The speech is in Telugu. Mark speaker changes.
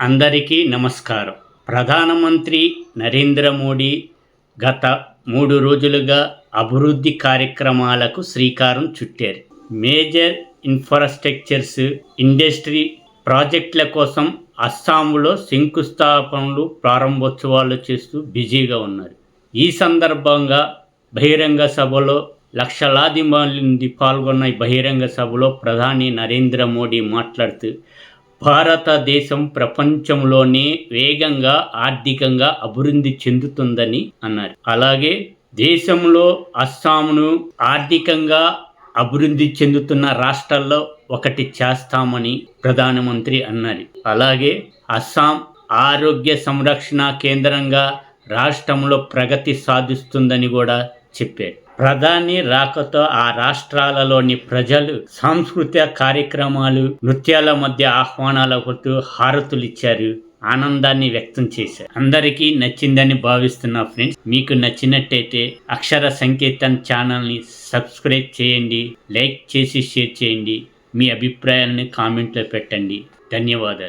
Speaker 1: అందరికీ నమస్కారం. ప్రధానమంత్రి నరేంద్ర మోడీ గత మూడు రోజులుగా అభివృద్ధి కార్యక్రమాలకు శ్రీకారం చుట్టారు. మేజర్ ఇన్ఫ్రాస్ట్రక్చర్స్ ఇండస్ట్రీ ప్రాజెక్టుల కోసం అస్సాంలో శంకుస్థాపనలు ప్రారంభోత్సవాలు చేస్తూ బిజీగా ఉన్నారు. ఈ సందర్భంగా బహిరంగ సభలో లక్షలాది మంది పాల్గొన్న బహిరంగ సభలో ప్రధాని నరేంద్ర మోడీ మాట్లాడుతూ భారతదేశం ప్రపంచంలోనే వేగంగా ఆర్థికంగా అభివృద్ధి చెందుతుందని అన్నారు. అలాగే దేశంలో అస్సాంను ఆర్థికంగా అభివృద్ధి చెందుతున్న రాష్ట్రాల్లో ఒకటి చేస్తామని ప్రధానమంత్రి అన్నారు. అలాగే అస్సాం ఆరోగ్య సంరక్షణ కేంద్రంగా రాష్ట్రంలో ప్రగతి సాధిస్తుందని కూడా చెప్పారు ప్రధాని రాకతో ఆ రాష్ట్రాలలోని ప్రజలు సాంస్కృతిక కార్యక్రమాలు నృత్యాల మధ్య ఆహ్వానాలతో హారతులు ఇచ్చారు ఆనందాన్ని వ్యక్తం చేశారు. అందరికీ నచ్చిందని భావిస్తున్నా ఫ్రెండ్స్ మీకు నచ్చినట్టయితే అక్షర సంకేతం ఛానల్ని సబ్స్క్రైబ్ చేయండి లైక్ చేసి షేర్ చేయండి. మీ అభిప్రాయాలను కామెంట్లో పెట్టండి. ధన్యవాదాలు.